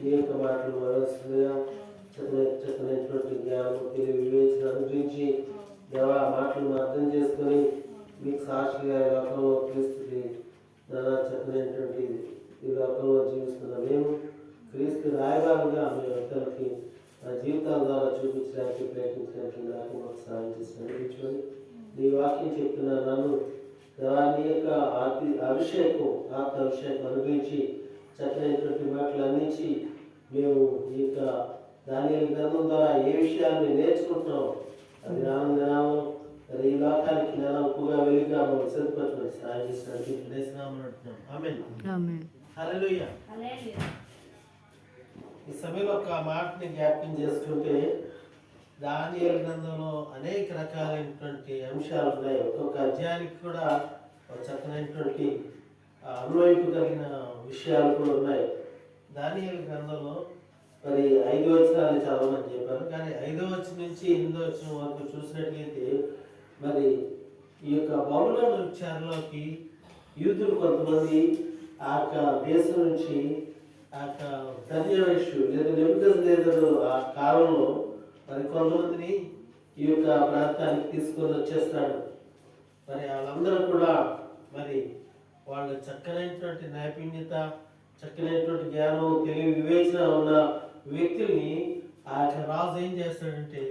ఈ యొక్క మాటలు మనస్సుగా చక్కని జ్ఞానం తెలివి వివేచన అనుగ్రహించి దేవా ఆ మాటలను అర్థం చేసుకొని మీకు సాక్షిగా ఈ లోకంలో క్రీస్తుకి నానా చక్కనైనటువంటి ఈ లోకంలో జీవిస్తున్న మేము క్రీస్తు రాయబారుగా మీ ఇతరులకి నా జీవితాల ద్వారా చూపించడానికి ప్రయత్నించడానికి నాకు మాకు సహాయం చేసి నడిపించుకొని నీ వాక్యం చెప్తున్న నన్ను దాని యొక్క ఆత్మ అభిషేకం ఆత్మ అభిషేకం అనుభవించి చక్కనైనటువంటి మాటలు అందించి మేము ఈ యొక్క దాని గ్రంథం ద్వారా ఏ విషయాన్ని నేర్చుకుంటున్నాం అది రాను దినాము మరి ఈ లోకానికి నెలపుగా వెలుగుగా మనం సిద్ధపరచమని అంటున్నాం. ఆమె ఆమేన్. హల్లెలూయా. ఈ సమయంలో ఒక మాటని జ్ఞాపకం చేసుకుంటే దానియల గ్రంథంలో అనేక రకాలైనటువంటి అంశాలు ఉన్నాయి. ఒక్కొక్క అధ్యాయానికి కూడా ఒక చక్కనైనటువంటి ఆ, అన్వయింపు కలిగిన విషయాలు కూడా ఉన్నాయి. దానియల గ్రంథంలో మరి ఐదు వచనాలు చదవమని చెప్పారు. కానీ ఐదో వచనం నుంచి ఎనిమిదో వచ్చిన వరకు చూసినట్లయితే మరి ఈ యొక్క బహుళ విచారణలోకి యూదులు కొంతమంది ఆ యొక్క దేశం నుంచి ఆ యొక్క దర్యవేషు లేదా నెబుకద్నెజరు ఆ కాలంలో మరి కొంతమందిని ఈ యొక్క ప్రాంతానికి తీసుకొని వచ్చేస్తాడు. మరి వాళ్ళందరూ కూడా మరి వాళ్ళ చక్కనైనటువంటి నైపుణ్యత చక్కనైనటువంటి జ్ఞానం తెలివి వివేచన ఉన్న వ్యక్తుల్ని ఆ రాజు ఏం చేస్తాడంటే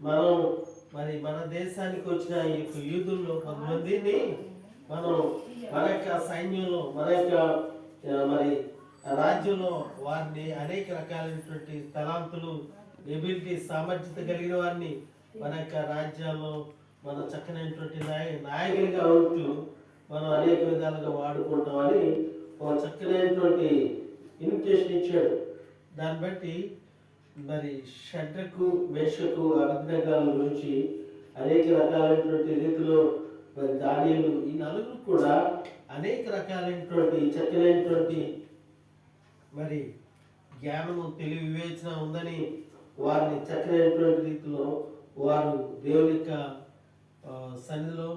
మనం మరి మన దేశానికి వచ్చిన ఈ యొక్క యూదుల్లో కొంతమందిని మనం మన యొక్క సైన్యంలో మన యొక్క మరి రాజ్యంలో వారిని అనేక రకాలైనటువంటి తలాంతులు ఎబిలిటీ సామర్థ్యత కలిగిన వారిని మన యొక్క రాజ్యాల్లో మన చక్కనైనటువంటి నాయ నాయకులుగా ఉంటూ మనం అనేక విధాలుగా వాడుకుంటామని ఒక చక్కనైనటువంటి ఇన్విటేషన్ ఇచ్చాడు. దాన్ని బట్టి మరి షడ్రకు మేషకు అభిజ్ఞాల గురించి అనేక రకాలైనటువంటి రీతిలో మరి దానిలు ఈ నలుగురు కూడా అనేక రకాలైనటువంటి చక్కనైనటువంటి మరి జ్ఞానము తెలివి వివేచన ఉందని వారిని చక్కనైనటువంటి రీతిలో వారు దేవుని యొక్క సన్నిధిలో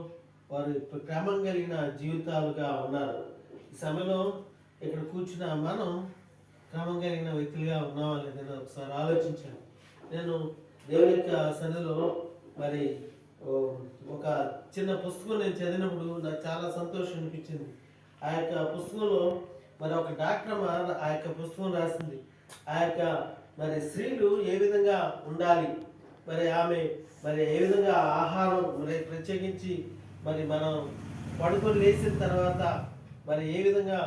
వారు క్రమం కలిగిన జీవితాలుగా ఉన్నారు. సమయంలో ఇక్కడ కూర్చున్న మనం క్రమం కలిగిన వ్యక్తులుగా ఉన్నావా లేదని ఒకసారి ఆలోచించాను. నేను దేవుని యొక్క సన్నిధిలో మరి ఒక చిన్న పుస్తకం నేను చదివినప్పుడు నాకు చాలా సంతోషం అనిపించింది. ఆ యొక్క పుస్తకంలో మరి ఒక డాక్టర్ అమ్మ ఆ యొక్క పుస్తకం రాసింది. ఆ యొక్క మరి స్త్రీలు ఏ విధంగా ఉండాలి? మరి ఆమె మరి ఏ విధంగా ఆహారం మరి ప్రత్యేకించి మరి మనం పడుకొని లేచిన తర్వాత మరి ఏ విధంగా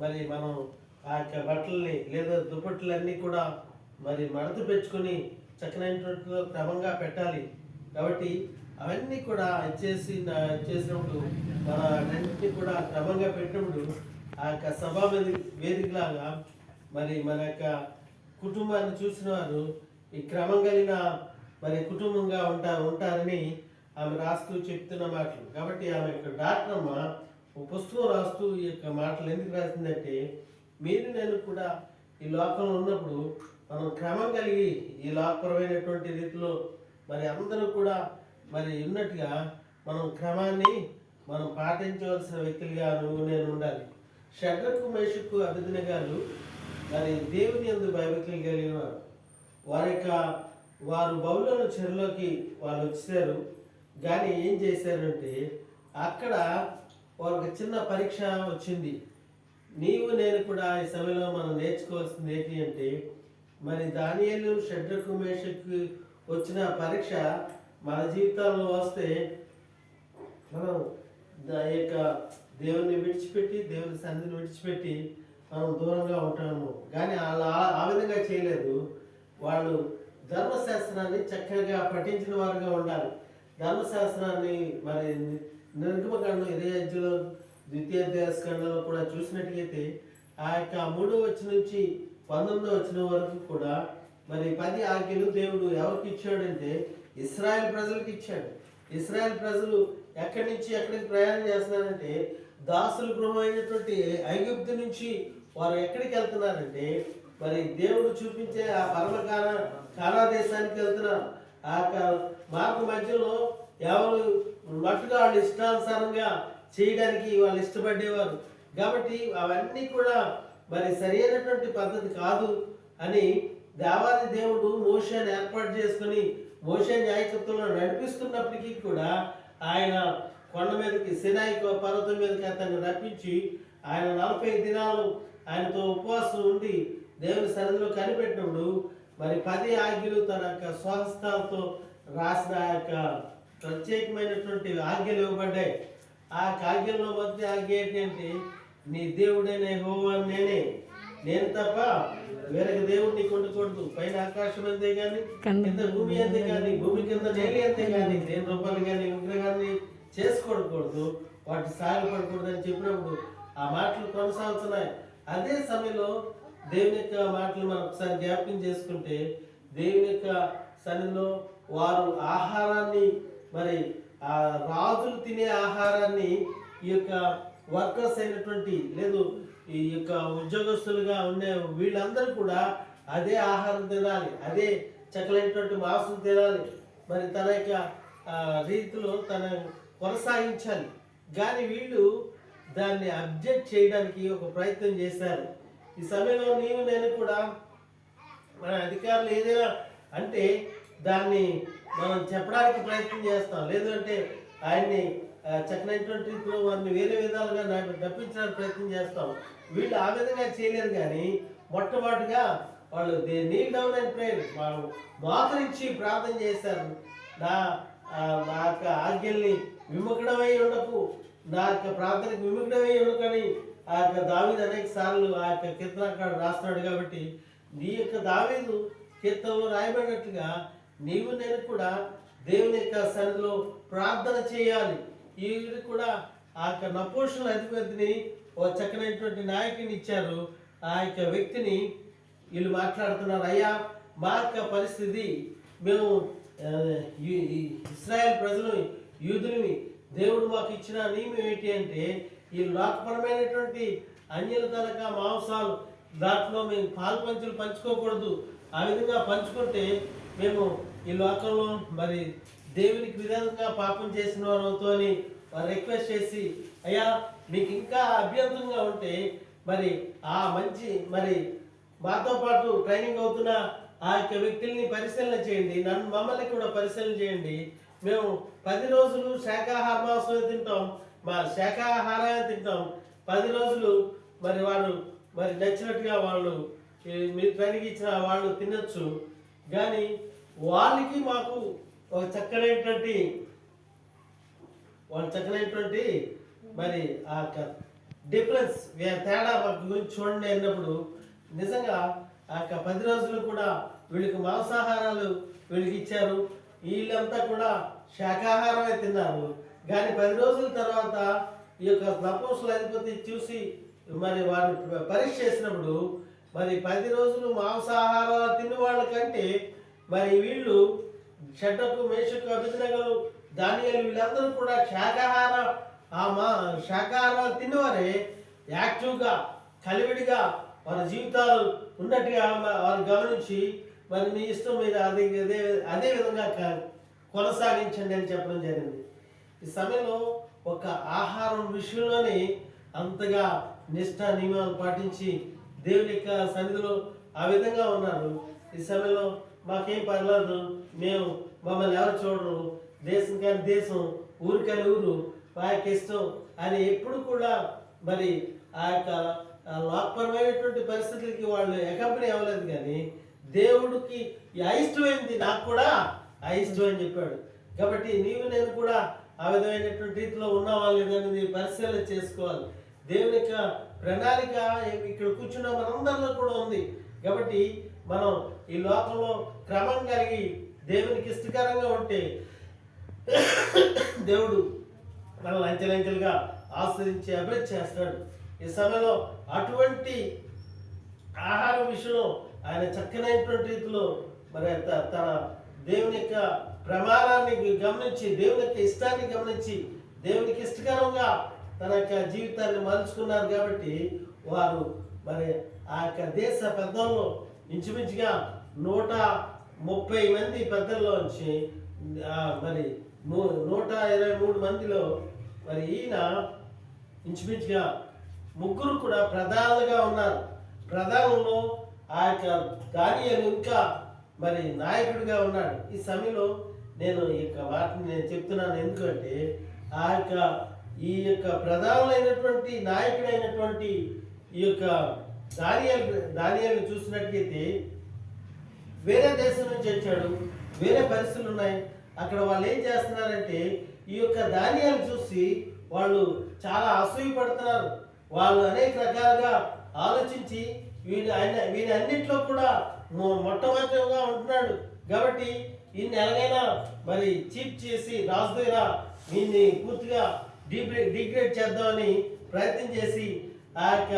మరి మనం ఆ యొక్క బట్టల్ని లేదా దుప్పట్లన్నీ కూడా మరి మడత పెంచుకొని చక్కనైనటువంటి క్రమంగా పెట్టాలి. కాబట్టి అవన్నీ కూడా ఇచ్చేసి చేసినప్పుడు మన అన్నింటినీ కూడా క్రమంగా పెట్టినప్పుడు ఆ యొక్క సభా వేది వేదికలాగా మరి మన యొక్క కుటుంబాన్ని చూసిన వారు ఈ క్రమం కలిగిన మరి కుటుంబంగా ఉంటా ఉంటారని ఆమె రాస్తూ చెప్తున్న మాటలు. కాబట్టి ఆమె యొక్క డాక్టర్ అమ్మ ఒక పుస్తకం రాస్తూ ఈ యొక్క మాటలు ఎందుకు రాసిందంటే మీరు నేను కూడా ఈ లోకంలో ఉన్నప్పుడు మనం క్రమం కలిగి ఈ లోకపరమైనటువంటి రీతిలో మరి అందరూ కూడా మరి ఉన్నట్టుగా మనం క్రమాన్ని మనం పాటించవలసిన వ్యక్తులుగా నువ్వు నేను ఉండాలి. షడ్రకు మేషకు అభిదిన గారు మరి దేవుని ఎందు భయభక్తులు కలిగిన వారు వారి యొక్క వారు బౌలను చెరువులోకి వాళ్ళు వచ్చారు. కానీ ఏం చేశారంటే అక్కడ వారికి చిన్న పరీక్ష వచ్చింది. నీవు నేను కూడా ఈ సమయంలో మనం నేర్చుకోవాల్సింది ఏంటి అంటే మరి దానియలు షడ్రకు మేషకు వచ్చిన పరీక్ష మన జీవితాల్లో వస్తే మనం దాని యొక్క దేవుని విడిచిపెట్టి దేవుని సన్నిధిని విడిచిపెట్టి మనం దూరంగా ఉంటాము. కానీ అలా ఆ విధంగా చేయలేదు. వాళ్ళు ధర్మశాస్త్రాన్ని చక్కగా పఠించిన వారుగా ఉండాలి. ధర్మశాస్త్రాన్ని మరి నిర్గమకాండం ఇరవై అధ్యలో ద్వితీయ దేశకాండంలో కూడా చూసినట్లయితే ఆ యొక్క మూడో వచ్చిన నుంచి పంతొమ్మిదో వచ్చిన వరకు కూడా మరి పది ఆజ్ఞలు దేవుడు ఎవరికి ఇచ్చాడంటే ఇస్రాయల్ ప్రజలకు ఇచ్చాడు. ఇస్రాయల్ ప్రజలు ఎక్కడి నుంచి ఎక్కడికి ప్రయాణం చేస్తున్నారంటే దాసుల గృహం అయినటువంటి ఐగుప్తు నుంచి వారు ఎక్కడికి వెళ్తున్నారంటే మరి దేవుడు చూపించే ఆ పర్వకాల కానా కానా దేశానికి వెళ్తున్నారు. ఆ మాకు మధ్యలో ఎవరు మట్టుగా వాళ్ళు ఇష్టానుసారంగా చేయడానికి వాళ్ళు ఇష్టపడేవారు. కాబట్టి అవన్నీ కూడా మరి సరైనటువంటి పద్ధతి కాదు అని దేవాది దేవుడు మోషన్ ఏర్పాటు చేసుకుని మోషన్ నాయకత్వంలో నడిపిస్తున్నప్పటికీ కూడా ఆయన కొండ మీదకి సినాయి పర్వతం మీదకి అతన్ని రప్పించి ఆయన నలభై దినాలు ఆయనతో ఉపవాసం ఉండి దేవుని సన్నిధిలో కనిపెట్టినప్పుడు మరి పది ఆజ్ఞలు తన యొక్క స్వహస్తాలతో రాసిన యొక్క ప్రత్యేకమైనటువంటి ఆజ్ఞలు ఇవ్వబడ్డాయి. ఆ కాగ్యంలో మొదటి ఆజ్ఞ ఏంటంటే నీ దేవుడైన హోవా నేనే. నేను తప్ప వేరొక దేవుడు నీకు ఉండకూడదు పైన ఆకాశం అంతే కానీ కింద భూమి అంతే కానీ భూమి కింద నేలి అంతే కానీ నేను రూపాయలు కానీ విగ్రహాన్ని చేసుకోకూడదు వాటి సాగపడకూడదు అని చెప్పినప్పుడు ఆ మాటలు కొనసాగుతున్నాయి. అదే సమయంలో దేవుని యొక్క మాటలు మనం ఒకసారి జ్ఞాపకం చేసుకుంటే దేవుని యొక్క సన్నిలో వారు ఆహారాన్ని మరి ఆ రాజులు తినే ఆహారాన్ని ఈ యొక్క వర్కర్స్ అయినటువంటి లేదు ఈ యొక్క ఉద్యోగస్తులుగా ఉండే వీళ్ళందరూ కూడా అదే ఆహారం తినాలి అదే చక్కలైనటువంటి మాంసం తినాలి. మరి తన యొక్క రీతిలో తన కొనసాగించాలి. కానీ వీళ్ళు దాన్ని అబ్జెక్ట్ చేయడానికి ఒక ప్రయత్నం చేశారు. ఈ సమయంలో నీవు నేను కూడా మన అధికారులు ఏదైనా అంటే దాన్ని మనం చెప్పడానికి ప్రయత్నం చేస్తాం. లేదంటే ఆయన్ని ఆ, చక్కనైనటువంటి వారిని వేరే విధాలుగా నాకు తప్పించడానికి ప్రయత్నం చేస్తాం. వీళ్ళు ఆ విధంగా చేయలేరు కానీ మొట్టమొదటిగా వాళ్ళు they kneel down and prayer వాళ్ళు మోకరించి ప్రార్థన చేశారు. నా నా యొక్క ఆజ్ఞల్ని విముఖడమై ఉండకు. నా యొక్క ప్రార్థనకు విముఖడమై ఉండకని ఆ యొక్క దావీదు అనేక సార్లు ఆ యొక్క కీర్తనకాడు రాస్తున్నాడు కాబట్టి నీ యొక్క దావీదు కీర్తనలో రాయబడినట్టుగా నీవు నేను కూడా దేవుని యొక్క సన్నిధిలో ప్రార్థన చేయాలి. ఈవిడ కూడా ఆ యొక్క నపోషణ అధిపతిని ఓ చక్కనైనటువంటి నాయకుని ఇచ్చారు. ఆ యొక్క వ్యక్తిని వీళ్ళు మాట్లాడుతున్నారు అయ్యా మా యొక్క పరిస్థితి మేము ఇస్రాయల్ ఈ- ఈ ప్రజలు యూదుని దేవుడు మాకు ఇచ్చిన నియమం ఏంటి అంటే ఈ లోకపరమైనటువంటి అన్యుల తనక మాంసాలు దాంట్లో మేము పాలు పంచులు పంచుకోకూడదు. ఆ విధంగా పంచుకుంటే మేము ఈ లోకంలో మరి దేవునికి విధంగా పాపం చేసిన వారితో అని వారు రిక్వెస్ట్ చేసి అయ్యా మీకు ఇంకా అభ్యంతరంగా ఉంటే మరి ఆ మంచి మరి మాతో పాటు ట్రైనింగ్ అవుతున్న ఆ యొక్క వ్యక్తుల్ని పరిశీలన చేయండి. నన్ను మమ్మల్ని కూడా పరిశీలన చేయండి. మేము పది రోజులు శాకాహార మాంసమే తింటాం. మా శాకాహారమే తింటాం. పది రోజులు మరి వాళ్ళు మరి నచ్చినట్టుగా వాళ్ళు మీరు ట్రైనింగ్ ఇచ్చిన వాళ్ళు తినచ్చు. కానీ వాళ్ళకి మాకు ఒక చక్కనైనటువంటి వాళ్ళు చక్కనైనటువంటి మరి ఆ యొక్క డిఫరెన్స్ తేడా మాకు గురించి చూడండి అన్నప్పుడు నిజంగా ఆ యొక్క పది రోజులు కూడా వీళ్ళకి మాంసాహారాలు వీళ్ళకి ఇచ్చారు. వీళ్ళంతా కూడా శాకాహారమే తిన్నారు. కానీ పది రోజుల తర్వాత ఈ యొక్క నపోసుల అధిపతి చూసి మరి వారిని పరీక్ష చేసినప్పుడు మరి పది రోజులు మాంసాహారాలు తిన్న వాళ్ళకంటే మరి వీళ్ళు షటకు మేషకు అభిజ్ఞగలు దానియాలు వీళ్ళందరూ కూడా శాకాహార ఆ మా శాకాహారాలు తిన్నవారే యాక్టివ్గా కలివిడిగా వారి జీవితాలు ఉన్నట్టుగా వారు గమనించి మరి మీ ఇష్టం మీద అదే అదే అదే విధంగా కొనసాగించండి అని చెప్పడం జరిగింది. ఈ సమయంలో ఒక ఆహారం విషయంలోనే అంతగా నిష్ఠ నియమాలు పాటించి దేవుని యొక్క సన్నిధిలో ఆ విధంగా ఉన్నారు. ఈ సమయంలో మాకేం పర్లేదు మేము మమ్మల్ని ఎవరు చూడరు. దేశం కానీ దేశం ఊరు ఊరు మా యొక్క ఇష్టం అని ఎప్పుడు కూడా మరి ఆ యొక్క ఆ లోకపరమైనటువంటి పరిస్థితులకి వాళ్ళు ఎకంపెనీ అవ్వలేదు కానీ దేవుడికి ఈ అయిష్టమైంది నాకు కూడా అయిష్టం అని చెప్పాడు. కాబట్టి నీవు నేను కూడా ఆ విధమైనటువంటి రీతిలో ఉన్నావా లేదనేది పరిశీలన చేసుకోవాలి. దేవుని యొక్క ప్రణాళిక ఇక్కడ కూర్చున్న మనందరిలో కూడా ఉంది. కాబట్టి మనం ఈ లోకంలో క్రమం కలిగి దేవునికి ఇష్టకరంగా ఉంటే దేవుడు మనల్ని అంచెలంచెలుగా ఆశ్రయించి అభివృద్ధి చేస్తాడు. ఈ సమయంలో అటువంటి ఆహారం విషయంలో ఆయన చక్కనైనటువంటి రీతిలో మరి త- తన దేవుని యొక్క ప్రమాణాన్ని గమనించి దేవుని యొక్క ఇష్టాన్ని గమనించి దేవునికి ఇష్టకరంగా తన యొక్క జీవితాన్ని మలుచుకున్నారు కాబట్టి వారు మరి ఆ యొక్క దేశ పెద్దల్లో ఇంచుమించుగా నూట ముప్పై మంది పెద్దల్లోంచి మరి నూ- నూట ఇరవై మూడు మందిలో మరి ఈయన ఇంచుమించుగా ముగ్గురు కూడా ప్రధానులుగా ఉన్నారు. ప్రధానంలో ఆ యొక్క దానియలు ఇంకా మరి నాయకుడిగా ఉన్నాడు. ఈ సమయంలో నేను ఈ యొక్క వాటిని నేను చెప్తున్నాను. ఎందుకంటే ఆ యొక్క ఈ యొక్క ప్రధానమైనటువంటి నాయకుడైనటువంటి ఈ యొక్క దానియాలు దానియాలు చూసినట్లయితే వేరే దేశం నుంచి వచ్చాడు వేరే పరిస్థితులు ఉన్నాయి. అక్కడ వాళ్ళు ఏం చేస్తున్నారంటే ఈ యొక్క ధాన్యాలు చూసి వాళ్ళు చాలా అసూయ పడుతున్నారు. వాళ్ళు అనేక రకాలుగా ఆలోచించి వీళ్ళు ఆయన వీడి అన్నింటిలో కూడా మొట్టమొదటిగా ఉంటున్నాడు. కాబట్టి ఈయన్ని ఎలాగైనా మరి చీప్ చేసి రాజు వీన్ని పూర్తిగా డిగ్రేడ్ చేద్దామని ప్రయత్నం చేసి ఆ యొక్క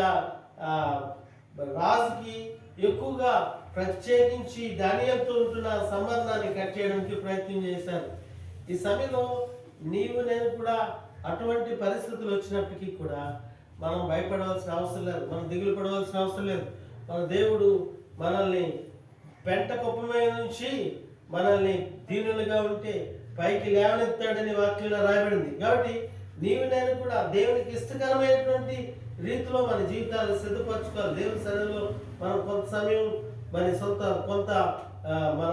రాజుకి ఎక్కువగా ప్రత్యేకించి ధాన్యంతో ఉంటున్న సంబంధాన్ని కట్ చేయడానికి ప్రయత్నం చేశారు. ఈ సమయంలో నీవు నేను కూడా అటువంటి పరిస్థితులు వచ్చినప్పటికీ కూడా మనం భయపడవలసిన అవసరం లేదు. మనం దిగులు పడవలసిన అవసరం లేదు. మన దేవుడు మనల్ని పెంట కుప్పమే నుంచి మనల్ని దీనులుగా ఉంటే పైకి లేవనెత్తాడని వాక్యంలో రాయబడింది. కాబట్టి నీవు నేను కూడా దేవునికి ఇష్టకరమైనటువంటి రీతిలో మన జీవితాన్ని సిద్ధపరచుకోవాలి. దేవుని సన్నిధిలో మనం కొంత సమయం మరి సొంత కొంత మన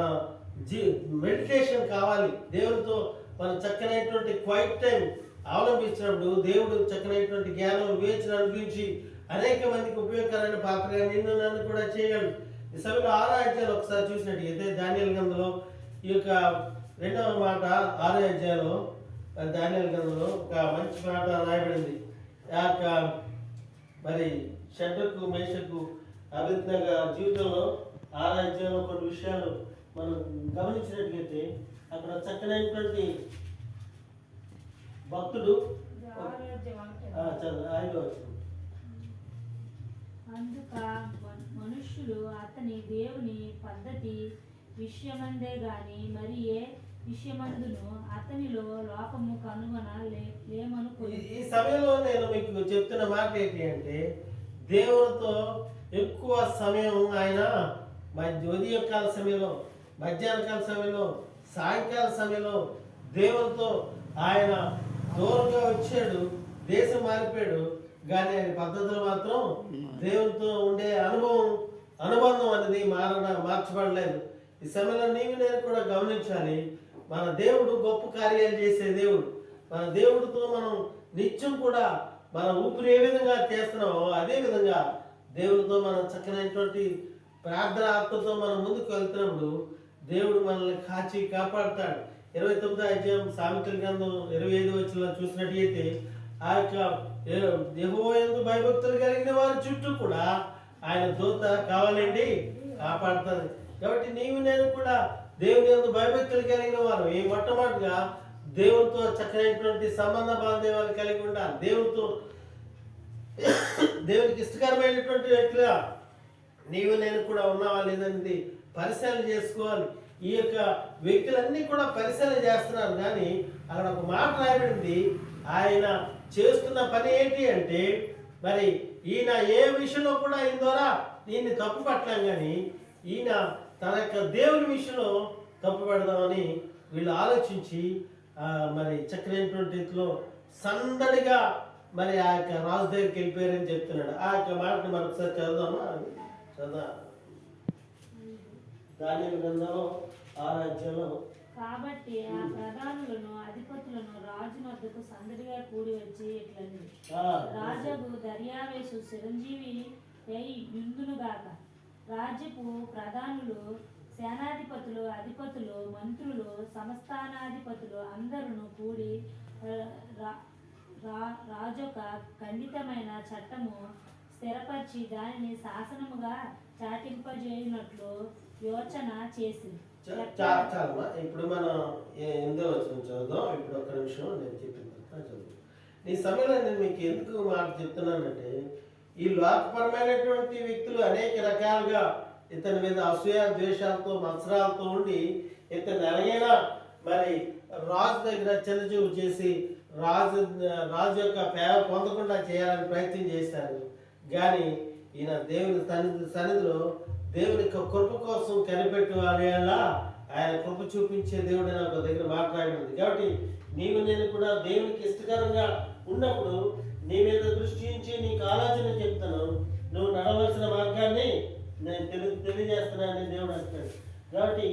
జీ మెడిటేషన్ కావాలి. దేవునితో మన చక్కనైనటువంటి క్వైట్ టైం అవలంబించినప్పుడు దేవుడు చక్కనైనటువంటి జ్ఞానం వివేచన అనుగ్రహించి అనేక మందికి ఉపయోగకరమైన పాత్రగా నిన్ను నన్ను కూడా చేయగలడు. ఈ సభలో ఆరో అధ్యాయాలు ఒకసారి చూసినట్టయితే ధాన్యాల గందలో ఈ యొక్క రెండవ మాట ఆరో అధ్యాయంలో ధాన్యాల గంధంలో ఒక మంచి మాట రాయబడింది ఆ యొక్క మరి షడ్రకు మేషకు అభిజ్ఞగా జీవితంలో ఆరాధ్యంలో కొన్ని విషయాలు మనం గమనించినట్లయితే అక్కడ చక్కనైనటువంటి భక్తుడు ఐదో. అందుక మన- మనుష్యులు అతని దేవుని పద్ధతి విషయమందే గాని మరి ఏ విషయమందును అతనిలో లోపము కనుగొన లేమనుకో ఈ సమయంలో నేను మీకు చెప్తున్న మాట ఏంటి అంటే దేవునితో ఎక్కువ సమయం ఆయన మధ్య ఉదయకాల సమయంలో మధ్యాహ్న కాల సమయంలో సాయంకాల సమయంలో దేవునితో ఆయన దూరంగా వచ్చాడు దేశం మారిపోయాడు. కానీ ఆయన పద్ధతులు మాత్రం దేవునితో ఉండే అనుభవం అనుబంధం అనేది మారడం మార్చబడలేదు. ఈ సమయంలో నీవు నేను కూడా గమనించాలి మన దేవుడు గొప్ప కార్యాలు చేసే దేవుడు. మన దేవుడితో మనం నిత్యం కూడా మన ఊపిరి ఏ విధంగా చేస్తున్నామో అదే విధంగా దేవుడితో మనం చక్కనైనటువంటి ప్రార్థన ఆత్మతో మనం ముందుకు వెళ్తున్నప్పుడు దేవుడు మనల్ని కాచి కాపాడుతాడు. ఇరవై తొమ్మిదో అధ్యాయం సామెతల గ్రంథం ఇరవై ఐదు వచ్చిన చూసినట్టయితే ఆ యొక్క దేహోయందు భయభక్తులు కలిగిన వారి చుట్టూ కూడా ఆయన దూత కావాలండి కాపాడుతుంది. కాబట్టి నీవు నేను కూడా దేవుని యందు భయభక్తులు కలిగిన వారు. ఈ మొట్టమొదటిగా దేవునితో చక్కనైనటువంటి సంబంధ బాంధవ్యాలు కలిగి ఉండాలి. దేవునితో దేవునికి ఇష్టకరమైనటువంటి ఎట్లా నీవు నేను కూడా ఉన్నావా లేదనేది పరిశీలన చేసుకోవాలి. ఈ యొక్క వ్యక్తులన్నీ కూడా పరిశీలన చేస్తున్నారు. కానీ అక్కడ ఒక మాట రాయబడింది. ఆయన చేస్తున్న పని ఏంటి అంటే మరి ఈయన ఏ విషయంలో కూడా ఈయన ద్వారా దీన్ని తప్పు పట్టలేం కానీ ఈయన తన యొక్క దేవుని విషయంలో తప్పు పెడదామని వీళ్ళు ఆలోచించి మరి చక్కనైనటువంటి రీతిలో సందడిగా మరి ఆ యొక్క రాజు దగ్గరికి వెళ్ళిపోయారని చెప్తున్నాడు. ఆ యొక్క మాటని మరొకసారి చదువుదామా? చదువు దాని గ్రంథంలో ఆ రాజ్యంలో కాబట్టి ఆ ప్రధానులను అధిపతులను రాజు మద్దకు సందడిగా కూడి వచ్చి ఇట్లని ఆ, రాజగు దర్యావేశు చిరంజీవి అయి విందునుగాక రాజ్యపు ప్రధానులు సేనాధిపతులు అధిపతులు మంత్రులు సంస్థానాధిపతులు అందరూ కూడి రాజొక ఖండితమైన చట్టము స్థిరపరిచి దానిని శాసనముగా చాటింపజేయనట్లు యోచన చేసింది. చాలమ్మా. ఇప్పుడు మనం ఏ- వచ్చిన చదువుదాం. ఇప్పుడు ఒక్క నిమిషం నేను చెప్పిన తర్వాత చదువు ఈ సమయంలో నేను మీకు ఎందుకు మాట చెప్తున్నానంటే ఈ లోకపరమైనటువంటి వ్యక్తులు అనేక రకాలుగా ఇతని మీద అసూయ ద్వేషాలతో మత్సరాలతో ఉండి ఇతను ఎలాగైనా మరి రాజు దగ్గర చిన్నచూపు చేసి రాజు రాజు యొక్క పేవ పొందకుండా చేయాలని ప్రయత్నం చేశారు. కానీ ఈయన దేవుని సన్నిధి సన్నిధిలో దేవుని యొక్క కృప కోసం కనిపెట్టు అనేలా ఆయన కృప చూపించే దేవుడు నాకు ఒక దగ్గర మాట్లాడినది కాబట్టి నీవు నేను కూడా దేవునికి ఇష్టకరంగా ఉన్నప్పుడు నీ మీద దృష్టి ఉంచి నీకు ఆలోచన చెప్తాను నువ్వు నడవలసిన మార్గాన్ని నేను తెలి తెలియజేస్తున్నానని దేవుడు అంటాడు కాబట్టి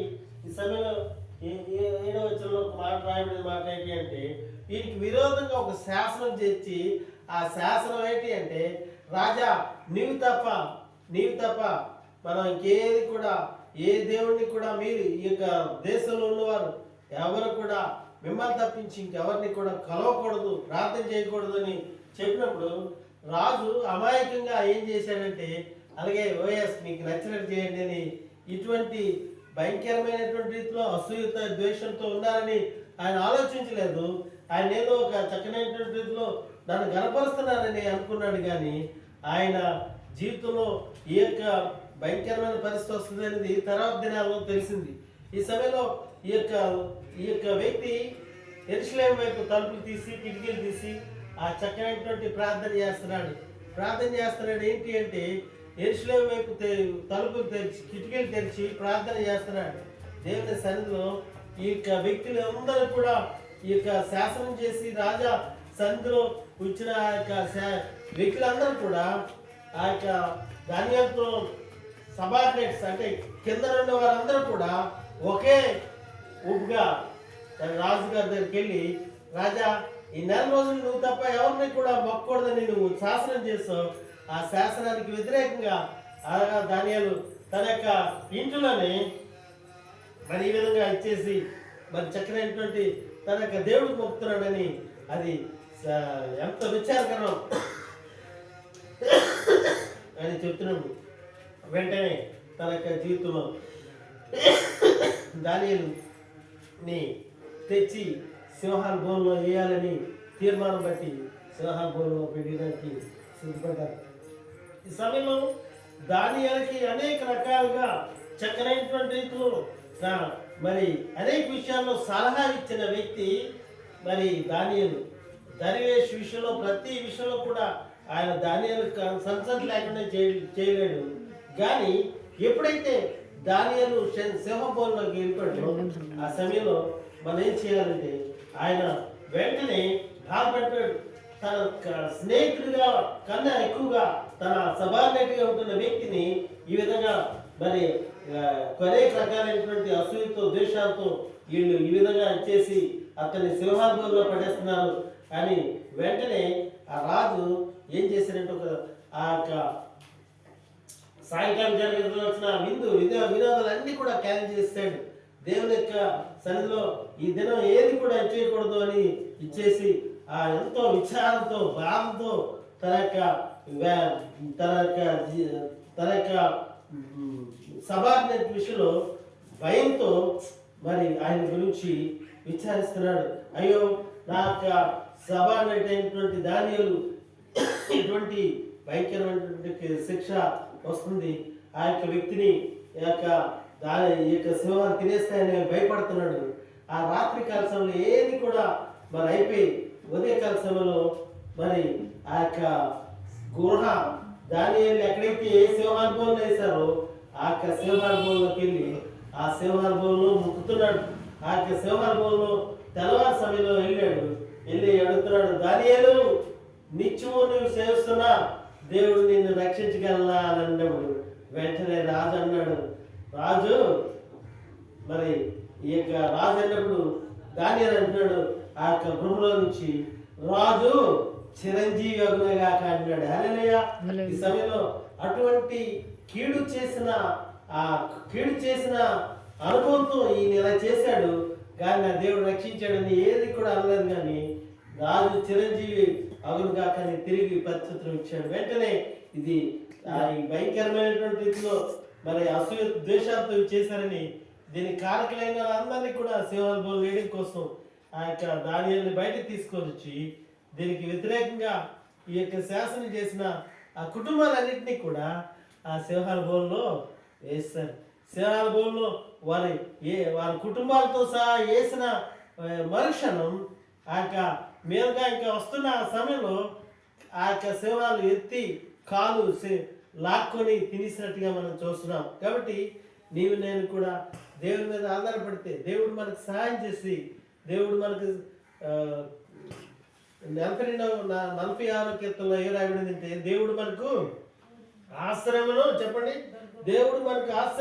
ఈ సమయంలో ఏ- ఏ- ఏడవ ఒక మాట రాయబడిన మాట ఏంటి అంటే వీరికి విరోధంగా ఒక శాసనం చేర్చి ఆ శాసనం ఏంటి అంటే రాజా నీవు తప్ప నీవు తప్ప మనం ఇంకేది కూడా ఏ దేవుణ్ణి కూడా మీరు ఈ యొక్క దేశంలో ఉన్నవారు ఎవరు కూడా మిమ్మల్ని తప్పించి ఇంకెవరిని కూడా కలవకూడదు ప్రార్థన చేయకూడదు అని చెప్పినప్పుడు రాజు అమాయకంగా ఏం చేశాడంటే అలాగే ఓఎస్ మీకు నచ్చినట్టు చేయండి అని ఇటువంటి భయంకరమైనటువంటి రీతిలో అసూయత ద్వేషంతో ఉన్నారని ఆయన ఆలోచించలేదు. ఆయన ఏదో ఒక చక్కనైనటువంటి రీతిలో నన్ను గనపరుస్తున్నానని అనుకున్నాడు కానీ ఆయన జీవితంలో ఈ యొక్క భయంకరమైన పరిస్థితి వస్తుంది అనేది తర్వాత దినాల్లో తెలిసింది. ఈ సమయంలో ఈ యొక్క ఈ యొక్క వ్యక్తి ఎరుసలేం వైపు తలుపులు తీసి కిటికీలు తీసి ఆ చక్కనైనటువంటి ప్రార్థన చేస్తున్నాడు. ప్రార్థన చేస్తున్నాడు ఏంటి అంటే ఎరుసలేం వైపు తలుపులు తెరిచి కిటికీలు తెరిచి ప్రార్థన చేస్తున్నాడు. దేవుని సన్నిధిలో ఈ యొక్క వ్యక్తులు అందరూ కూడా ఈ యొక్క శాసనం చేసి రాజా సన్నిధిలో వచ్చిన ఆ యొక్క శా- వ్యక్తులందరూ కూడా ఆ యొక్క ధాన్యంతో సబార్డినేట్స్ అంటే కింద ఉన్న వారందరూ కూడా ఒకే ఊపుగా రాజుగారి దగ్గరికి వెళ్ళి రాజా ఈ నెల రోజులు నువ్వు తప్ప ఎవరిని కూడా మొక్కకూడదని నువ్వు శాసనం చేస్తావు. ఆ శాసనానికి వ్యతిరేకంగా అలాగా ధాన్యాలు తన యొక్క ఇంట్లోనే మరి ఈ విధంగా ఇచ్చేసి మరి చక్కనైనటువంటి తన యొక్క దేవుడికి మొక్కుతున్నాడని అది ఎంత విచారకరం. అని చెప్తున్నాడు. వెంటనే తన యొక్క జీవితంలో దానిని తెచ్చి సింహాల గోల్లో వేయాలని తీర్మానం బట్టి సింహాల గోల్లో పెట్టడానికి సిద్ధపడ్డారు. ఈ సమయంలో దానియాలకి అనేక రకాలుగా చక్కనైనటువంటి రీతిలో మరి అనేక విషయాల్లో సలహా ఇచ్చిన వ్యక్తి మరి దానియలు. దరివేష్ విషయంలో ప్రతి విషయంలో కూడా ఆయన దానియాలు కన్సల్ట్ లేకుండా చేయ- చేయలేడు. కానీ ఎప్పుడైతే దానియాలు సింహభవన్లోకి వెళ్ళిపోయాడో ఆ సమయంలో మనం ఏం చేయాలంటే ఆయన వెంటనే బాధపడిపోయాడు తన స్నేహితుడిగా కన్నా ఎక్కువగా తన సబార్డినేట్గా ఉంటున్న వ్యక్తిని ఈ విధంగా మరి ఆ, అనేక రకాలైనటువంటి అసూయతో ద్వేషాలతో వీళ్ళు ఈ విధంగా చేసి అతన్ని సింహాద్వంలో పడేస్తున్నారు. అని వెంటనే ఆ రాజు ఏం చేశారంటే ఒక ఆ యొక్క సాయంకాలం జరగవలసిన విందు వినోదాలన్నీ కూడా క్యాన్సిల్ చేస్తాడు దేవుని యొక్క సన్నిధిలో ఈ దినం ఏది కూడా చేయకూడదు అని ఇచ్చేసి ఆ ఎంతో విచారంతో బాధతో తన యొక్క తన యొక్క తన యొక్క సబార్డినేట్ విషయంలో భయంతో మరి ఆయన గురించి విచారిస్తున్నాడు. అయ్యో నా యొక్క సబార్డినేట్ అయినటువంటి దానియలు ఇటువంటి భయంకరమైనటువంటి శిక్ష వస్తుంది. ఆ యొక్క వ్యక్తిని ఈ యొక్క దాని ఈ యొక్క సింహాలు తినేస్తాయని భయపడుతున్నాడు. ఆ రాత్రి కాల సమయంలో ఏది కూడా మరి అయిపోయి ఉదయకాల సమయంలో మరి ఆ యొక్క గుహ దాని ఎక్కడైతే ఏ సింహానుభవం వేశారో ఆ యొక్క సింహానుభవంలోకి వెళ్ళి ఆ సింహానుభవంలో ముక్కుతున్నాడు. ఆ యొక్క సింహానుభవంలో తెల్లవారు సమయంలో వెళ్ళాడు. వెళ్ళి అడుగుతున్నాడు దానియేలు నిత్యము నువ్వు సేవిస్తున్నా దేవుడు నిన్ను రక్షించగలనా? అని అన్నప్పుడు వెంటనే రాజు అన్నాడు రాజు మరి ఈ యొక్క రాజు అన్నప్పుడు దాని అంటున్నాడు ఆ యొక్క గృహలో నుంచి రాజు చిరంజీవి అగునగాక అంటున్నాడు. హల్లెలూయా. ఈ సమయంలో అటువంటి కీడు చేసిన ఆ కీడు చేసిన అనుభవంతో ఈయన ఇలా చేశాడు కానీ నా దేవుడు రక్షించాడని ఏది కూడా అనలేదు కానీ రాజు చిరంజీవి అగును కాకని తిరిగి పరిస్థితులు ఇచ్చాడు. వెంటనే ఇది ఆ ఈ భయంకరమైనటువంటి రీతిలో మరి అసూయ ద్వేషాలతో చేశారని దీని కారకులైన అందరినీ కూడా సేవలు వేయడం కోసం ఆ యొక్క దానిని బయటకు తీసుకొని వచ్చి దీనికి వ్యతిరేకంగా ఈ యొక్క శాసనం చేసిన ఆ కుటుంబాలన్నింటినీ కూడా ఆ సింహాల బోన్లో వేస్తారు సింహాల బోన్లో వారి ఏ వారి కుటుంబాలతో సహా వేసిన మరుక్షణం ఆ యొక్క మీదుగా ఇంకా వస్తున్న సమయంలో ఆ యొక్క సింహాలు ఎత్తి కాలు లాక్కొని తినేసినట్టుగా మనం చూస్తున్నాం. కాబట్టి నీవు నేను కూడా దేవుడి మీద ఆధారపడితే దేవుడు మనకు సహాయం చేసి దేవుడు మనకు ఆ, నలభై రెండవ నలభై ఆరో కీర్తనలో ఏ రాయబడింది అంటే దేవుడు మనకు ఆశ్రయమును చెప్పండి. దేవుడు మనకు ఆశ్రయ